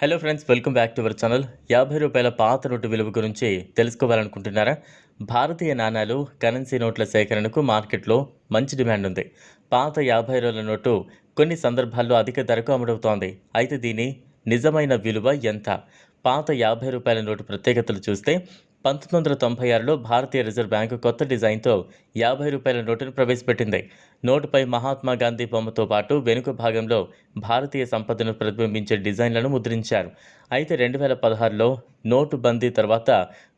Hello friends welcome back to our channel యాభై రూపాయల పాత నోటు విలువ గురించి తెలుసుకోవాలనుకుంటున్నారా? భారతీయ నాణాలు కరెన్సీ నోట్ల సేకరణకు మార్కెట్లో మంచి డిమాండ్ ఉంది. పాత యాభై రోజుల నోటు కొన్ని సందర్భాల్లో అధిక ధరకు అమ్ముడవుతోంది. అయితే దీని నిజమైన విలువ ఎంత? పాత యాభై రూపాయల నోటు ప్రత్యేకతలు చూస్తే పంతొమ్మిది వందల తొంభై ఆరులో భారతీయ రిజర్వ్ బ్యాంకు కొత్త డిజైన్తో యాభై రూపాయల నోటును ప్రవేశపెట్టింది. నోటుపై మహాత్మా గాంధీ బొమ్మతో పాటు వెనుక భాగంలో భారతీయ సంపదను ప్రతిబింబించే డిజైన్లను ముద్రించారు. అయితే రెండు వేల పదహారులో నోటు బందీ తర్వాత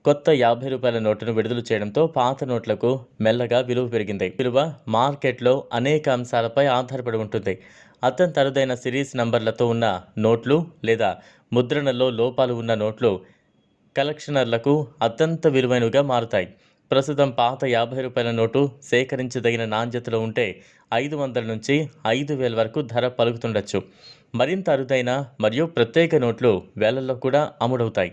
కొత్త యాభై రూపాయల నోటును విడుదల చేయడంతో పాత నోట్లకు మెల్లగా విలువ పెరిగింది. విలువ మార్కెట్లో అనేక అంశాలపై ఆధారపడి ఉంటుంది. అత్యంత అరుదైన సిరీస్ నంబర్లతో ఉన్న నోట్లు లేదా ముద్రణలో లోపాలు ఉన్న నోట్లు కలెక్షనర్లకు అత్యంత విలువైనవిగా మారుతాయి. ప్రస్తుతం పాత యాభై రూపాయల నోటు సేకరించదగిన నాణ్యతలో ఉంటే ఐదు వందల నుంచి ఐదు వేల వరకు ధర పలుకుతుండొచ్చు. మరింత అరుదైన మరియు ప్రత్యేక నోట్లు వేలల్లో కూడా అమ్ముడవుతాయి.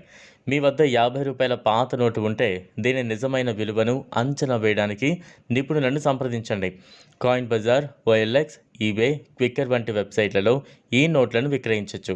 మీ వద్ద యాభై రూపాయల పాత నోటు ఉంటే దీని నిజమైన విలువను అంచనా వేయడానికి నిపుణులను సంప్రదించండి. Coin bazaar OLX eBay Quikr వంటి వెబ్సైట్లలో ఈ నోట్లను విక్రయించవచ్చు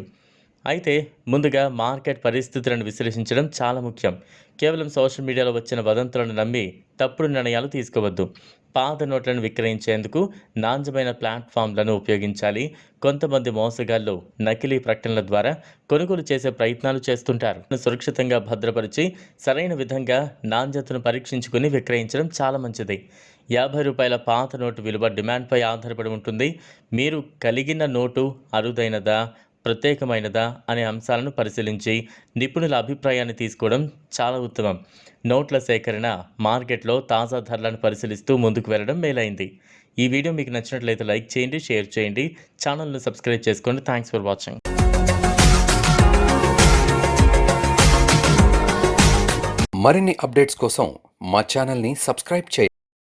అయితే ముందుగా మార్కెట్ పరిస్థితులను విశ్లేషించడం చాలా ముఖ్యం. కేవలం సోషల్ మీడియాలో వచ్చిన వదంతులను నమ్మి తప్పుడు నిర్ణయాలు తీసుకోవద్దు. పాత నోట్లను విక్రయించేందుకు నాణ్యమైన ప్లాట్ఫామ్లను ఉపయోగించాలి. కొంతమంది మోసగాళ్ళు నకిలీ ప్రకటనల ద్వారా కొనుగోలు చేసే ప్రయత్నాలు చేస్తుంటారు. సురక్షితంగా భద్రపరిచి సరైన విధంగా నాణ్యతను పరీక్షించుకుని విక్రయించడం చాలా మంచిది. యాభై రూపాయల పాత నోటు విలువ డిమాండ్పై ఆధారపడి ఉంటుంది. మీరు కలిగిన నోటు అరుదైనదా? ప్రత్యేకమైనదా అనే అంశాలను పరిశీలించి నిపుణుల అభిప్రాయాన్ని తీసుకోవడం చాలా ఉత్తమం. నోట్ల సేకరణ మార్కెట్లో తాజా ధరలను పరిశీలిస్తూ ముందుకు వెళ్ళడం మేలైంది. ఈ వీడియో మీకు నచ్చినట్లయితే లైక్ చేయండి షేర్ చేయండి. ఛానల్ను సబ్స్క్రైబ్ చేసుకోండి. Thanks for watching. మరిన్ని అప్డేట్స్ కోసం మా ఛానల్ని సబ్స్క్రైబ్ చేయండి.